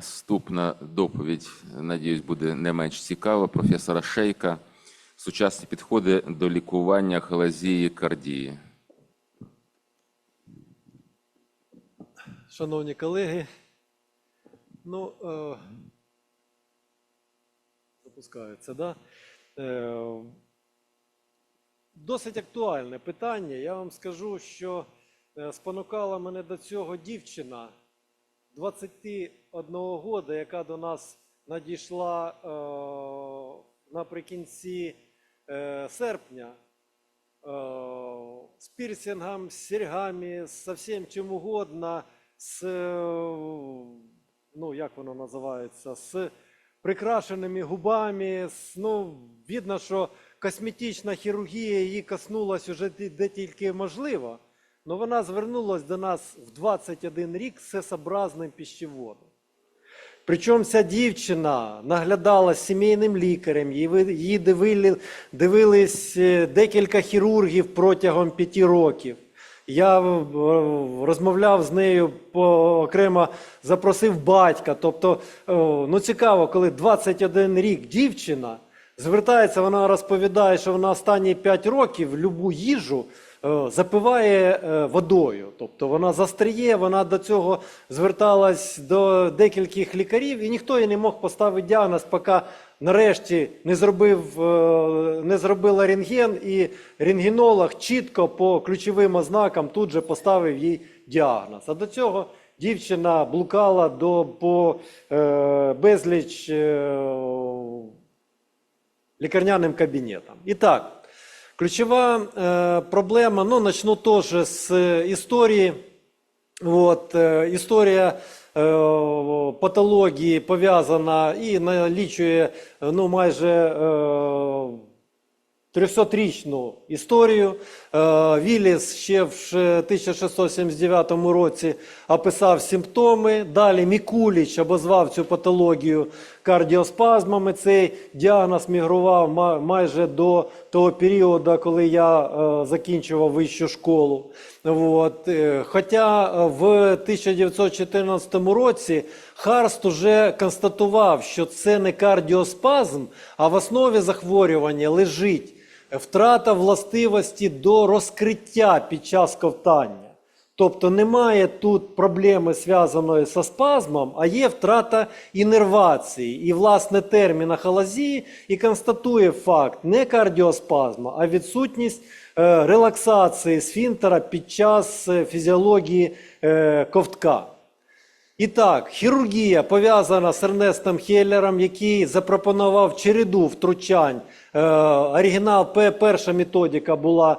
Наступна доповідь, надіюсь, буде не менш цікава. Професора Шейка. Сучасні підходи до лікування халазії кардії. Шановні колеги, ну, е, запускається, да? Е, досить актуальне питання. Я вам скажу, що е, спонукала мене до цього дівчина 21 года, яка до нас надійшла е, наприкінці е, серпня. Э, с пирсингом, с серьгами, со всем чем угодно, с, э, ну, як воно називається, з прикрашеними губами, з, ну, видно, що косметична хірургія її коснулась уже де тільки можливо, але вона звернулася до нас в 21 рік з сесообразним пищеводом. Причому ця дівчина наглядала сімейним лікарем, її дивили, дивились е, декілька хірургів протягом п'яти років. Я е, розмовляв з нею окремо, запросив батька. Тобто, е, ну цікаво, коли 21 рік дівчина звертається, вона розповідає, що вона останні 5 років любу їжу запиває е, водою. Тобто вона застріє, вона до цього зверталась до декількох лікарів, і ніхто їй не мог поставити діагноз, поки нарешті не зробив, е, не зробила рентген, і рентгенолог чітко по ключовим ознакам тут же поставив їй діагноз. А до цього дівчина блукала до по е, безліч. Е, лікарняним кабінетом. І так, ключова е, проблема, ну, начну теж з історії. От, е, історія е, патології пов'язана і налічує ну, майже е, 300-річну історію. Е, Вілліс ще в 1679 році описав симптоми. Далі Мікуліч обозвав цю патологію кардіоспазмами. Цей діагноз мігрував майже до того періоду, коли я е, закінчував вищу школу. От. е, Хоча в 1914 році Харст уже констатував, що це не кардіоспазм, а в основі захворювання лежить втрата властивості до розкриття під час ковтання. Тобто немає тут проблеми зв'язаної зі спазмом, а є втрата інервації. І, власне, термін ахалазії і констатує факт не кардіоспазму, а відсутність е, релаксації сфінктера під час е, фізіології е, ковтка. І так, хірургія пов'язана з Ернестом Хеллером, який запропонував череду втручань. Е, оригінал, пе- перша методика була е,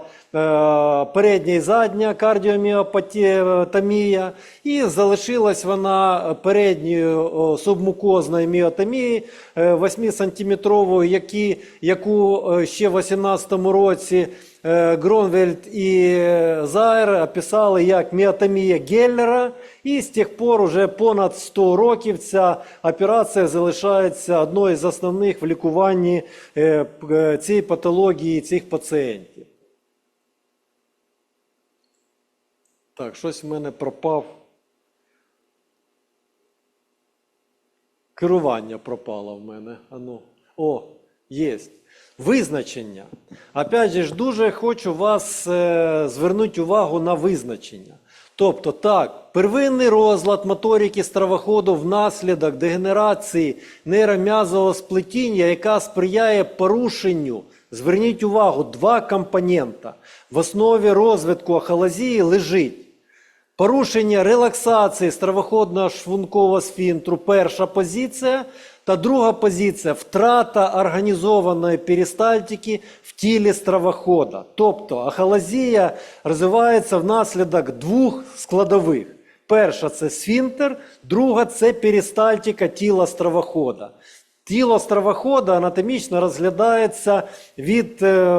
передня і задня кардіоміопатія, і залишилась вона передньою субмукозною міотомії 8-сантиметровою, яку е, ще в 18 році е, Гронвельд і е, Зайер описали як міотомія Геллера, і з тих пор уже понад 100 років ця операція залишається одною з основних в лікуванні цієї патології цих пацієнтів. Так, щось в мене пропав. Керування пропало в мене. Ану. О, є. Визначення. Опять же, дуже хочу вас е, звернути увагу на визначення. Тобто, так, первинний розлад моторики стравоходу внаслідок дегенерації нейром'язового сплетіння, яка сприяє порушенню. Зверніть увагу, два компонента. В основі розвитку ахалазії лежить Порушення релаксації стравоходного шлункового сфінктру – перша позиція. Та друга позиція втрата організованої перистальтики в тілі стравохода. Тобто ахалазія розвивається внаслідок двох складових. Перша це сфінктер, друга це перистальтика тіла стравохода. Тіло стравохода анатомічно розглядається від е,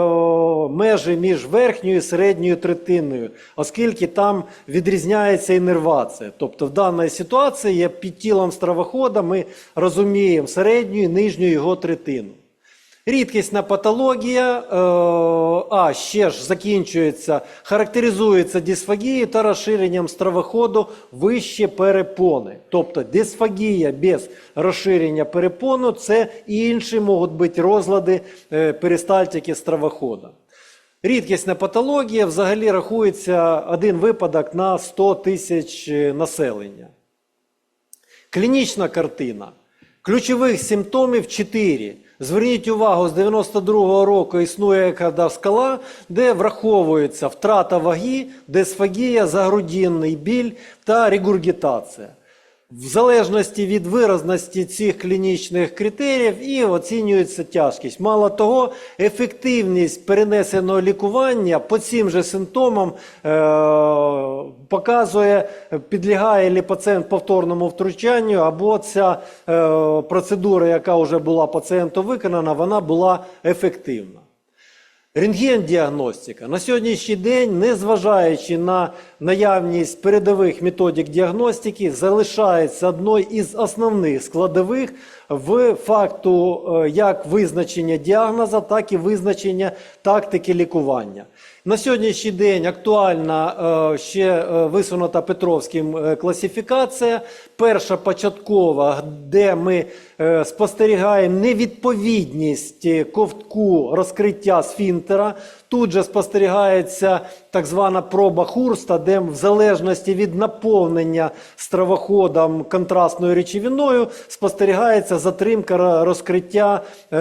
межі між верхньою і середньою третиною, оскільки там відрізняється інервація. Тобто в даній ситуації під тілом стравохода ми розуміємо середню і нижню його третину. Рідкісна патологія, е, а ще ж закінчується, характеризується дисфагією та розширенням стравоходу вище перепони. Тобто дисфагія без розширення перепону це і інші можуть бути розлади е, перистальтики стравохода. Рідкісна патологія взагалі рахується один випадок на 100 тисяч е, населення. Клінічна картина. Ключових симптомів 4. Зверніть увагу, з 92-го року існує скала, де враховується втрата ваги, дисфагія, загрудінний біль та регургітація. В залежності від виразності цих клінічних критеріїв і оцінюється тяжкість. Мало того, ефективність перенесеного лікування по цим же симптомам е- показує, підлягає ли пацієнт повторному втручанню, або ця е- процедура, яка вже була пацієнту виконана, вона була ефективна. Рентген-діагностика. На сьогоднішній день, незважаючи на наявність передових методик діагностики, залишається одною із основних складових в факту е, як визначення діагноза, так і визначення тактики лікування. На сьогоднішній день актуальна е, ще е, висунута Петровським класифікація. Перша початкова, де ми спостерігаємо невідповідність ковтку розкриття сфінктера. Тут же спостерігається так звана проба Хурста, де в залежності від наповнення стравоходом контрастною речовиною спостерігається затримка розкриття е,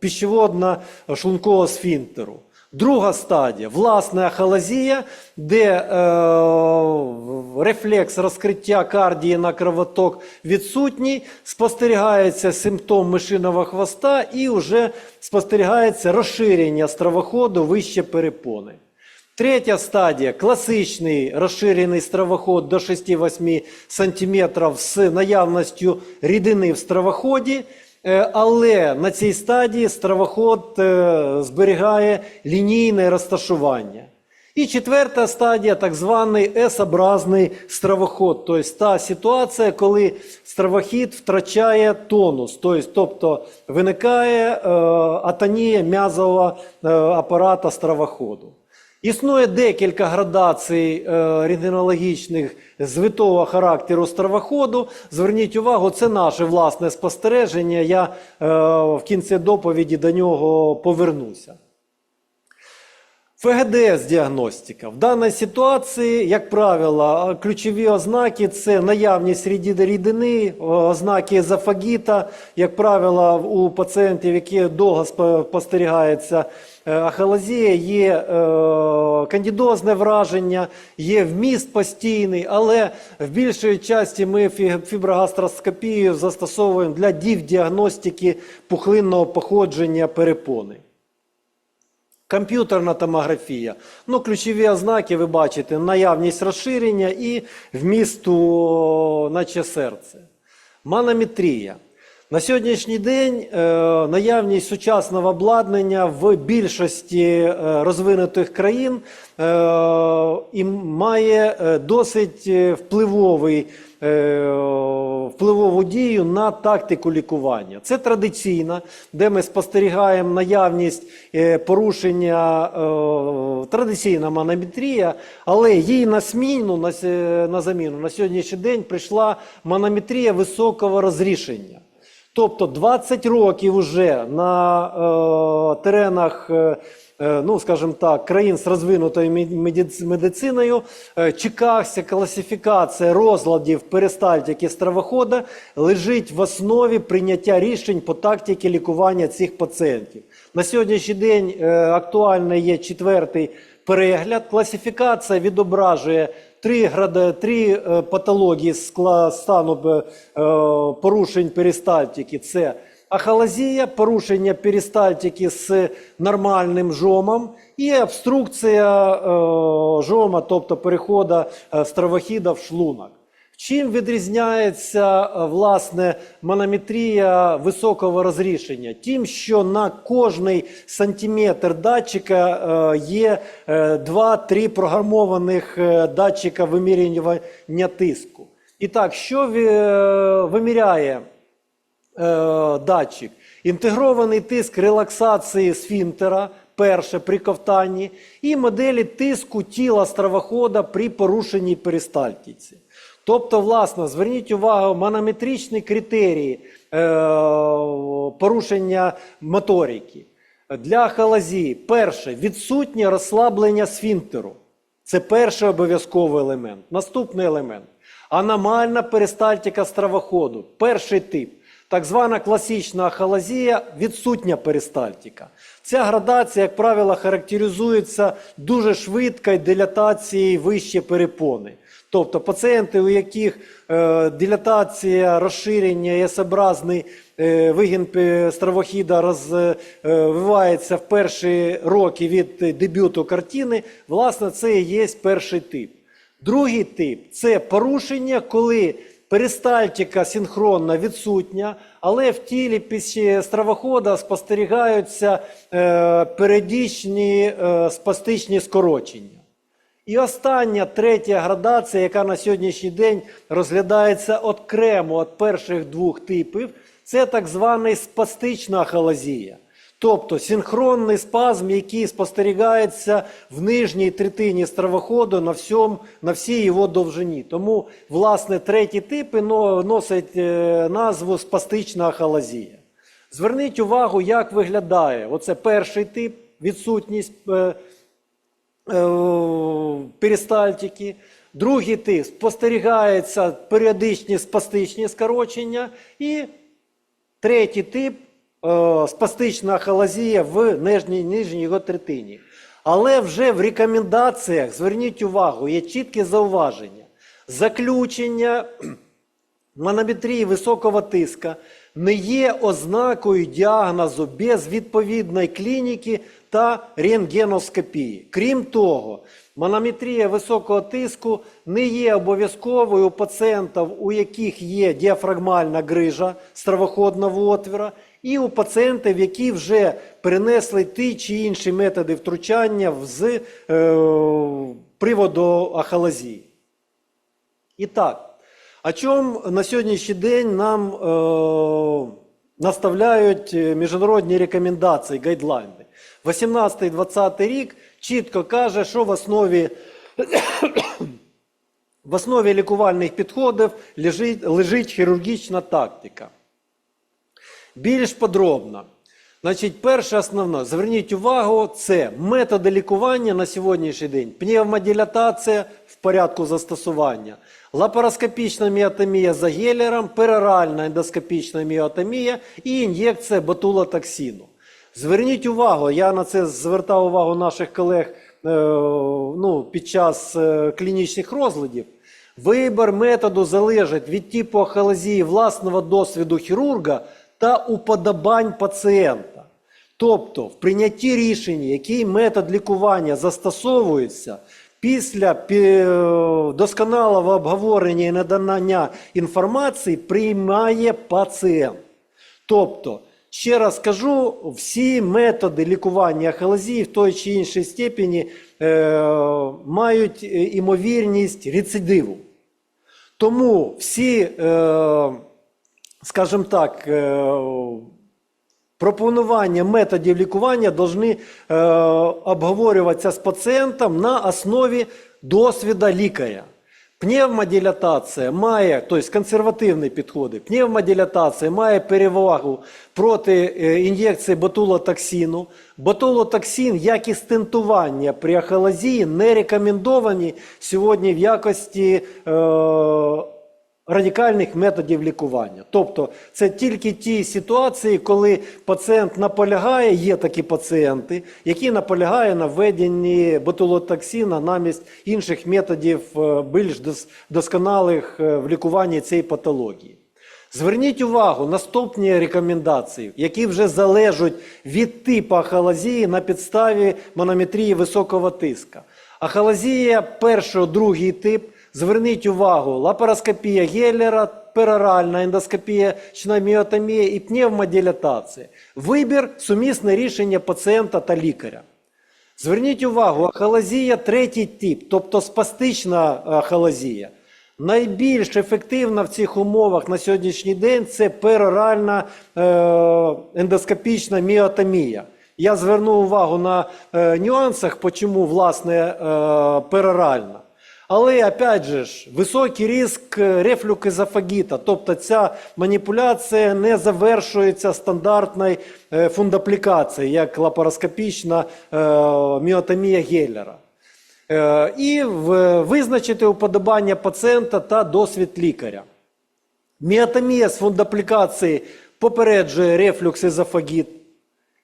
пищеводно-шлункового сфінктеру. Друга стадія власна ахалазія, де е, рефлекс розкриття кардії на кровоток відсутній, спостерігається симптом мишиного хвоста і вже спостерігається розширення стравоходу вище перепони. Третя стадія класичний розширений стравоход до 6-8 см з наявністю рідини в стравоході. Е, Але на цій стадії стравоход е, зберігає лінійне розташування. І четверта стадія, так званий S-образний стравоход, тобто та ситуація, коли стравохід втрачає тонус, тобто, тобто виникає е, атонія м'язового апарата стравоходу. Існує декілька градацій е, рентгенологічних звитого характеру стравоходу. Зверніть увагу, це наше власне спостереження. Я е, в кінці доповіді до нього повернуся. ФГДС діагностика. В даній ситуації, як правило, ключові ознаки це наявність рідини, ознаки езофагіта. Як правило, у пацієнтів, які довго спо- спостерігається е, ахалазія, є е, кандидозне враження, є вміст постійний, але в більшій часті ми фіброгастроскопію застосовуємо для діагностики пухлинного походження перепони. Комп'ютерна томографія. Ну, ключові ознаки ви бачите: наявність розширення і вмісту, наче серце. Манометрія. На сьогоднішній день е, наявність сучасного обладнання в більшості е, розвинутих країн е, і має досить впливовий, впливову дію на тактику лікування. Це традиційна, де ми спостерігаємо наявність порушення традиційна манометрія, але їй на зміну, на заміну на сьогоднішній день прийшла манометрія високого розрішення. Тобто 20 років уже на е, теренах, е, е, ну скажімо так, країн з розвинутою медициною е, чекався класифікація розладів перистальтики стравохода лежить в основі прийняття рішень по тактиці лікування цих пацієнтів. На сьогоднішній день е, актуальний є четвертий перегляд. Класифікація відображує три, града- три е, патології стану е, порушень перистальтики. Це ахалазія, порушення перистальтики з нормальним жомом і обструкція е, жома, тобто переходу е, стравохіда в шлунок. Чим відрізняється е, власне манометрія високого розрішення? Тим, що на кожний сантиметр датчика е, є 2-3 програмованих е, датчика вимірювання тиску. І так, що виміряє датчик. Інтегрований тиск релаксації сфінктера, перше при ковтанні, і моделі тиску тіла стравохода при порушенні перистальтиці. Тобто, власне, зверніть увагу, манометричні критерії е, порушення моторики. Для халазії перше відсутнє розслаблення сфінктеру. Це перший обов'язковий елемент. Наступний елемент аномальна перистальтика стравоходу. Перший тип. Так звана класична ахалазія відсутня перистальтика. Ця градація, як правило, характеризується дуже швидкою дилатацією вище перепони. Тобто пацієнти, у яких е, дилатація, розширення, ясобразний е, вигін стравохіда розвивається в перші роки від е, дебюту картини, власне, це і є перший тип. Другий тип це порушення, коли перистальтика синхронна відсутня, але в тілі після стравохода спостерігаються е, періодичні е, спастичні скорочення. І остання третя градація, яка на сьогоднішній день розглядається окремо від перших двох типів, це так звана спастична ахалазія. Тобто синхронний спазм, який спостерігається в нижній третині стравоходу на, всьому, на всій його довжині. Тому, власне, треті типи но- носять е, назву спастична ахалазія. Зверніть увагу, як виглядає. Оце перший тип, відсутність е, перистальтики. Другий тип спостерігається періодичні спастичні скорочення. І третій тип е, спастична ахалазія в нижній, нижній його третині. Але вже в рекомендаціях, зверніть увагу, є чітке зауваження. Заключення манометрії високого тиска не є ознакою діагнозу без відповідної клініки та рентгеноскопії. Крім того, манометрія високого тиску не є обов'язковою у пацієнтів, у яких є діафрагмальна грижа стравоходного отвіра, і у пацієнтів, які вже перенесли ті чи інші методи втручання з е, приводу ахалазії. І так, о чому на сьогоднішній день нам е, наставляють е, міжнародні рекомендації, гайдлайни. 18-20 рік чітко каже, що в основі, в основі лікувальних підходів лежить, лежить хірургічна тактика. Більш подробно. Значить, перше основне, зверніть увагу, це методи лікування на сьогоднішній день, пневмодилатація в порядку застосування, лапароскопічна міотомія за гелером, пероральна ендоскопічна міотомія і ін'єкція ботулотоксину. Зверніть увагу, я на це звертав увагу наших колег е, ну, під час е, клінічних розглядів. Вибір методу залежить від типу ахалазії власного досвіду хірурга та уподобань пацієнта. Тобто, в прийнятті рішення, який метод лікування застосовується, після досконалого обговорення і надання інформації приймає пацієнт. Тобто, ще раз кажу, всі методи лікування ахалазії в той чи іншій степені е, мають е, імовірність рецидиву. Тому всі, е, скажімо так, е, пропонування методів лікування повинні е, обговорюватися з пацієнтом на основі досвіду лікаря. Пневмодилатація має, тобто консервативні підходи, пневмодилатація має перевагу проти е, ін'єкції ботулотоксину. Ботулотоксин, як і стентування при ахалазії, не рекомендовані сьогодні в якості е, радикальних методів лікування. Тобто це тільки ті ситуації, коли пацієнт наполягає, є такі пацієнти, які наполягають на введенні ботулотоксина намість інших методів е, більш досконалих е, в лікуванні цієї патології. Зверніть увагу, наступні рекомендації, які вже залежать від типу ахалазії на підставі манометрії високого тиска. Ахалазія перший, другий тип. Зверніть увагу, лапароскопія Геллера, пероральна ендоскопія, міотомія і пневмодилатація. Вибір сумісне рішення пацієнта та лікаря. Зверніть увагу, ахалазія третій тип, тобто спастична ахалазія. Найбільш ефективна в цих умовах на сьогоднішній день це пероральна е, ендоскопічна міотомія. Я зверну увагу на е, нюансах, чому власне е, пероральна. Але опять же ж, високий ризик рефлюкезофагіта, тобто ця маніпуляція не завершується стандартною е, фундаплікацією, як лапароскопічна е, міотомія Геллера. Е, І визначити уподобання пацієнта та досвід лікаря. Міотомія з фундаплікації попереджує рефлюкс езофагіт.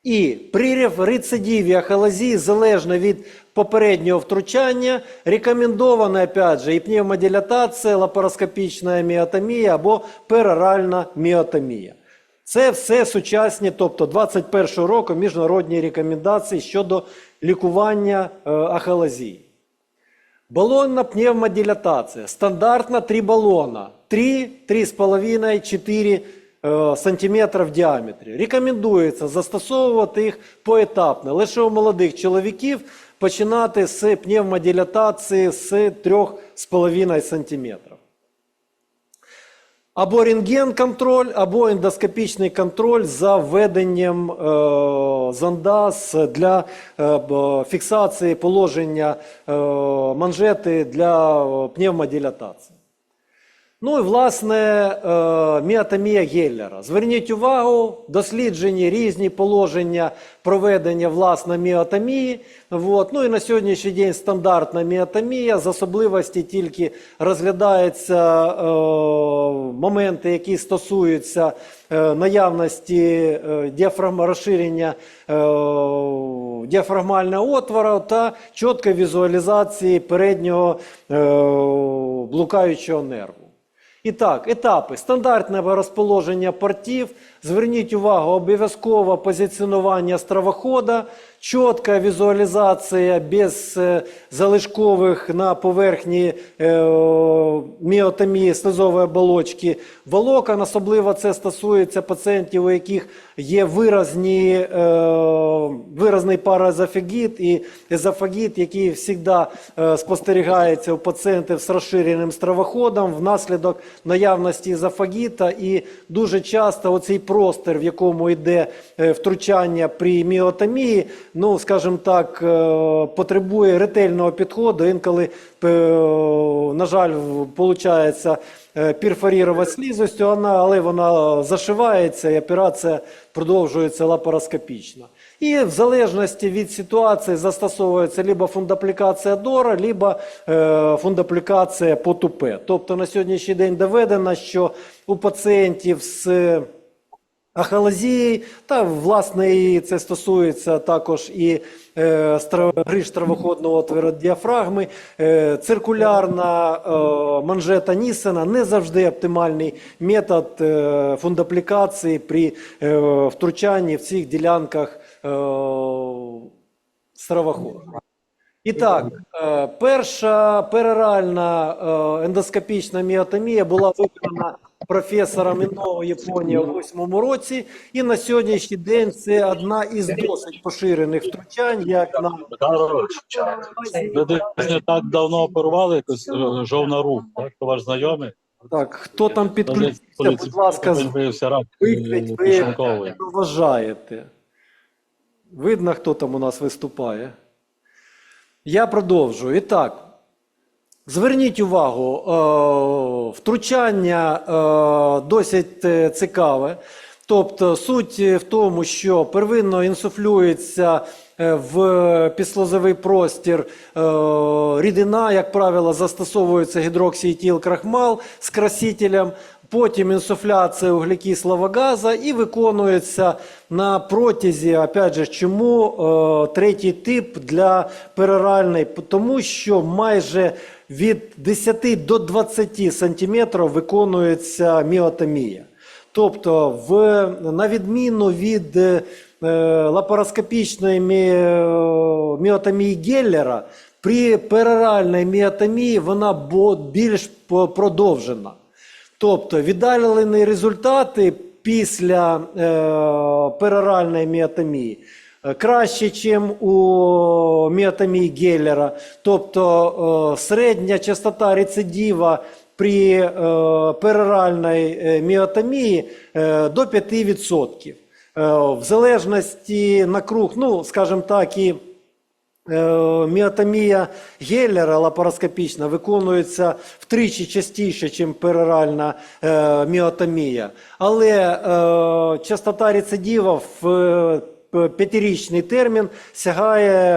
І при рецидиві ахалазії, залежно від попереднього втручання, рекомендована опять же, і пневмодилатація, лапароскопічна міотомія або пероральна міотомія. Це все сучасні, тобто 21 року міжнародні рекомендації щодо лікування е, ахалазії. Балонна пневмодилатація. Стандартна 3 балона. 3, 3,5, 4 е, сантиметра в діаметрі. Рекомендується застосовувати їх поетапно. Лише у молодих чоловіків починати з пневмодилатації з 3,5 сантиметрів. Або рентген-контроль, або ендоскопічний контроль за введенням е, для е, фіксації положення е, манжети для е, пневмодилатації. Ну і власне е, міотомія Геллера. Зверніть увагу, досліджені різні положення проведення власне міотомії. Вот. Ну і на сьогоднішній день стандартна міотомія з особливості тільки розглядаються е, моменти, які стосуються е, наявності діафрагма розширення діафрагмального отвора та чіткої візуалізації переднього блукаючого нерву. І так, етапи. Стандартне розположення портів. Зверніть увагу, обов'язково позиціонування стравохода, чітка візуалізація без е, залишкових на поверхні е, міотомії слизової оболочки волокон. Особливо це стосується пацієнтів, у яких є виразні, е, виразний параезофагіт і езофагіт, який завжди спостерігається у пацієнтів з розширеним стравоходом внаслідок наявності езофагіта. І дуже часто оцей простір, в якому йде е, втручання при міотомії, ну, скажімо так, е, потребує ретельного підходу. Інколи, е, на жаль, виходить перфорірувати слізостю, але вона зашивається і операція продовжується лапароскопічно. І в залежності від ситуації застосовується либо фундаплікація дора, либо е, фундаплікація по тупе. Тобто на сьогоднішній день доведено, що у пацієнтів з ахалазії, та власне і це стосується також і е, гриж травоходного отвору діафрагми. Е, циркулярна е, манжета Нісена не завжди оптимальний метод е, фундаплікації при е, втручанні в цих ділянках е, стравоходу. І так, е, перша пероральна е, ендоскопічна міотомія була виконана професором ІНО Японія у 8 році, і на сьогоднішній день це одна із досить поширених втручань, як на ви десь не так давно оперували якось е, жовна рух, так? То ваш знайомий? так, хто там підключився, будь ласка, е, ви вважаєте. Видно, хто там у нас виступає. Я продовжую. І так, зверніть увагу, е, втручання е, досить е, цікаве. Тобто суть в тому, що первинно інсуфлюється в післозовий простір рідина, як правило, застосовується гідроксіетил крахмал з красителем, потім інсуфляція углекислого газу і виконується на протязі, опять же, чому е, третій тип для пероральної, тому що майже від 10 до 20 сантиметрів виконується міотомія. Тобто, в, на відміну від е, лапароскопічної мі- міотомії Геллера, при пероральній міотомії вона більш продовжена. Тобто віддалені результати після е, пероральної міотомії е, краще, ніж у міотомії Геллера. Тобто е, середня частота рецидива при е, пероральній е, міотомії е, до 5%. Е, в залежності на круг, ну, скажімо так, і Міотомія Геллера лапароскопічна виконується втричі частіше, ніж пероральна е, міотомія. Але е, частота рецидива в е, п'ятирічний термін сягає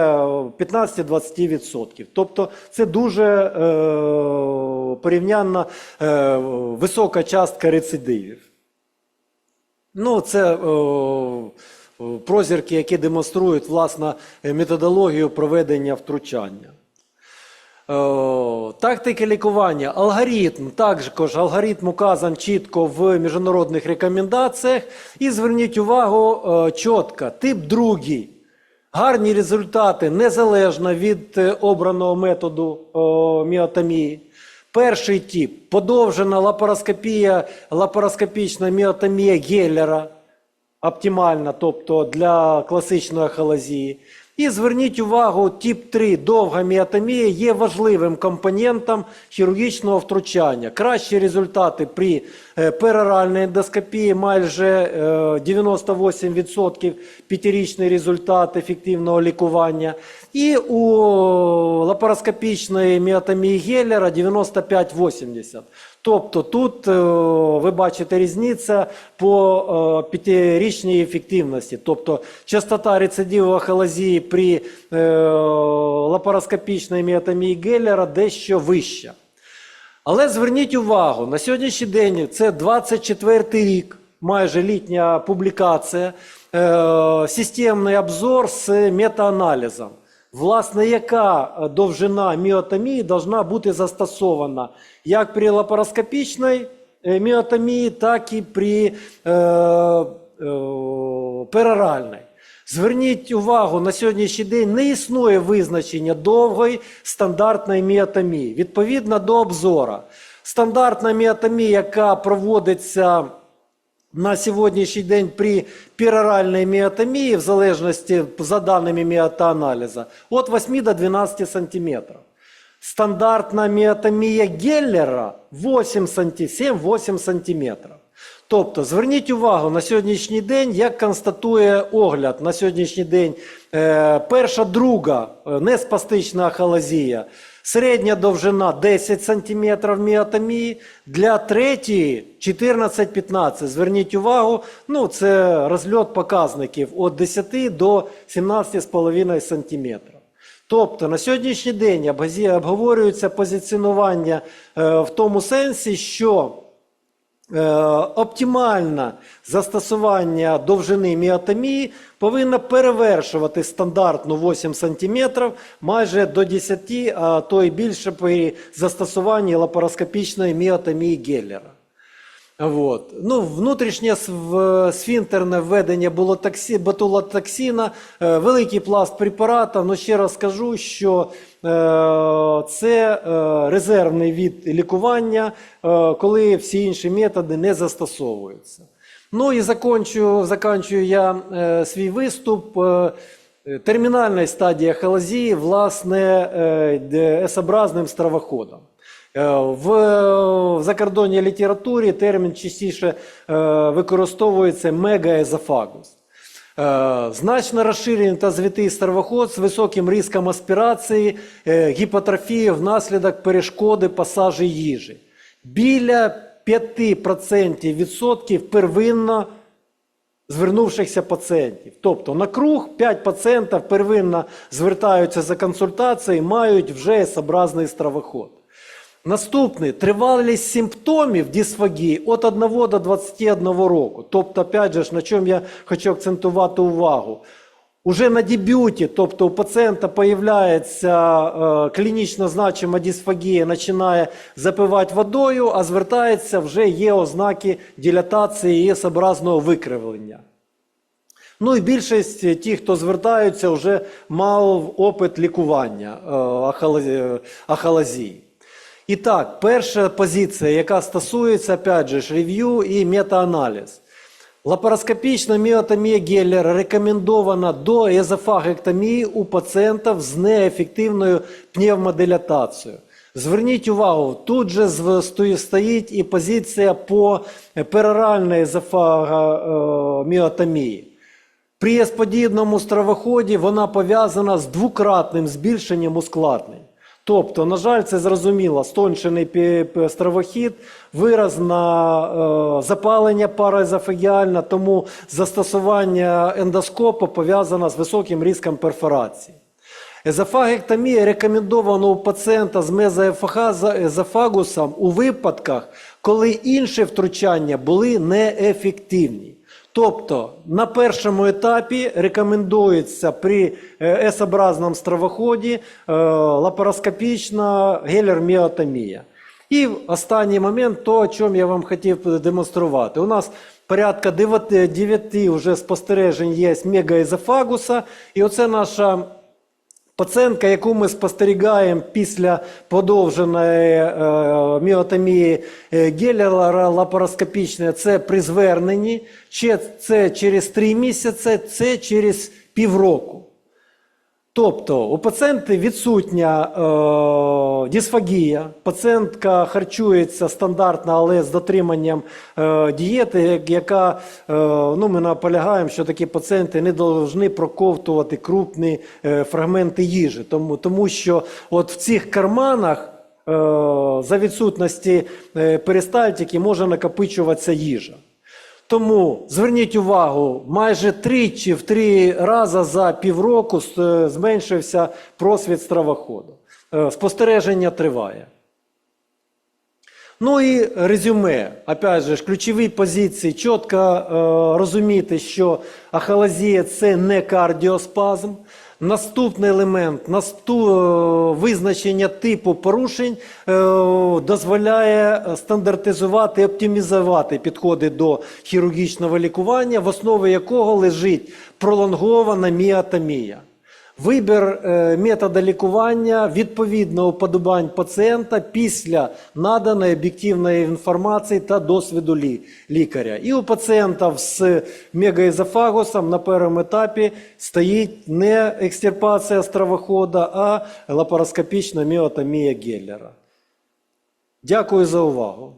15-20%. Тобто це дуже е, порівнянно е, висока частка рецидивів. Ну, це е, е, прозірки, які демонструють власне методологію проведення втручання. Е, Тактики лікування, алгоритм, також алгоритм указан чітко в міжнародних рекомендаціях. І зверніть увагу е, чітко, тип другий. Гарні результати незалежно від е, обраного методу міотомії. Перший тип подовжена лапароскопія, лапароскопічна міотомія Геллера, оптимальна, тобто для класичної ахалазії. І зверніть увагу, тип 3 довга міотомія є важливим компонентом хірургічного втручання. Кращі результати при е, пероральній ендоскопії, майже е, 98% п'ятирічний результат ефективного лікування. І у лапароскопічної міотомії Геллера 95-80. Тобто тут е, ви бачите різниця по е, п'ятирічній ефективності. Тобто частота рецидиву ахалазії при е, лапароскопічній міотомії Геллера дещо вища. Але зверніть увагу, на сьогоднішній день це 24 рік, майже літня публікація, системний обзор з метааналізом. Власне, яка довжина міотомії должна бути застосована як при лапароскопічній е, міотомії, так і при е, е, пероральній. Зверніть увагу, на сьогоднішній день не існує визначення довгої стандартної міотомії. Відповідно до обзора, стандартна міотомія, яка проводиться на сьогоднішній день при пероральній міотомії, в залежності за даними міотоаналізу, від 8 до 12 сантиметрів. Стандартна міотомія Геллера 8 санті, 7-8 сантиметрів. Тобто, зверніть увагу на сьогоднішній день, як констатує огляд на сьогоднішній день е, перша, друга е, неспастична ахалазія, середня довжина 10 см міотомії, для третьої 14-15. Зверніть увагу, ну це розльот показників від 10 до 17,5 см. Тобто на сьогоднішній день обговорюється позиціонування е, в тому сенсі, що оптимальне застосування довжини міотомії повинно перевершувати стандартну 8 см майже до 10, а то і більше при застосуванні лапароскопічної міотомії Геллера. Вот. Ну, внутрішнє сфінктерне введення булотоксі, ботулотоксина, е, великий пласт препарата. Ну, ще раз скажу, що е, це е, резервний від лікування, е, коли всі інші методи не застосовуються. Ну і закінчую, закінчую я свій виступ. Термінальна стадія халазії, власне, е, есообразним стравоходом. Е, В закордонній літературі термін частіше е, використовується мегаезофагус. Е, Значно розширений та звитий стравоход з високим ризиком аспірації, гіпотрофії внаслідок перешкоди пасажі їжі. Біля 5% відсотків первинно звернувшихся пацієнтів. Тобто на круг 5 пацієнтів первинно звертаються за консультацією, мають вже есообразний стравоход. Наступний тривалість симптомів дисфагії від 1 до 21 року. Тобто, опять же, на чому я хочу акцентувати увагу. Уже на дебюті, тобто у пацієнта появляється е, клінічно значима дисфагія, починає запивати водою, а звертається, вже є ознаки дилатації і есообразного викривлення. Ну і більшість е, тих, хто звертаються, вже мав опит лікування е, ахалазі- ахалазії. І так, перша позиція, яка стосується, опять же, рев'ю і метааналіз. Лапароскопічна міотомія Геллера рекомендована до езофагектомії у пацієнтів з неефективною пневмодилатацією. Зверніть увагу, тут же стоїть і позиція по пероральній езофагоміотомії. При есподібному стравоході вона пов'язана з двократним збільшенням ускладнень. Тобто, на жаль, це зрозуміло, стончений стравохід, виразне е, запалення параезофагіальне, тому застосування ендоскопу пов'язано з високим ризиком перфорації. Езофагектомія рекомендована у пацієнта з мезоефагусом у випадках, коли інші втручання були неефективні. Тобто на першому етапі рекомендується при е, S-образному стравоході е, лапароскопічна гелерміотомія. І останній момент, то, о чому я вам хотів демонструвати. У нас порядка 9, 9 вже спостережень є мегаезофагуса, і оце наша Пацієнтка, яку ми спостерігаємо після подовженої е, міотомії е, гелера лапароскопічної, це при зверненні, чи це через 3 місяці, це через півроку. Тобто у пацієнта відсутня е, дисфагія, пацієнтка харчується стандартно, але з дотриманням е, дієти, яка е, ну, ми наполягаємо, що такі пацієнти не повинні проковтувати крупні е, фрагменти їжі, тому, тому що от в цих карманах е, за відсутності е, перистальтики може накопичуватися їжа. Тому зверніть увагу, майже тричі в три рази за півроку зменшився просвіт стравоходу. Е, Спостереження триває. Ну і резюме. Опять же, ключові позиції. Чітко е, розуміти, що ахалазія це не кардіоспазм. Наступний елемент насту, е, визначення типу порушень е, дозволяє стандартизувати, оптимізувати підходи до хірургічного лікування, в основі якого лежить пролонгована міатомія. Вибір е, методу лікування відповідно уподобань пацієнта після наданої об'єктивної інформації та досвіду лі- лікаря. І у пацієнта з мегаезофагусом на першому етапі стоїть не екстирпація стравохода, а лапароскопічна міотомія Геллера. Дякую за увагу.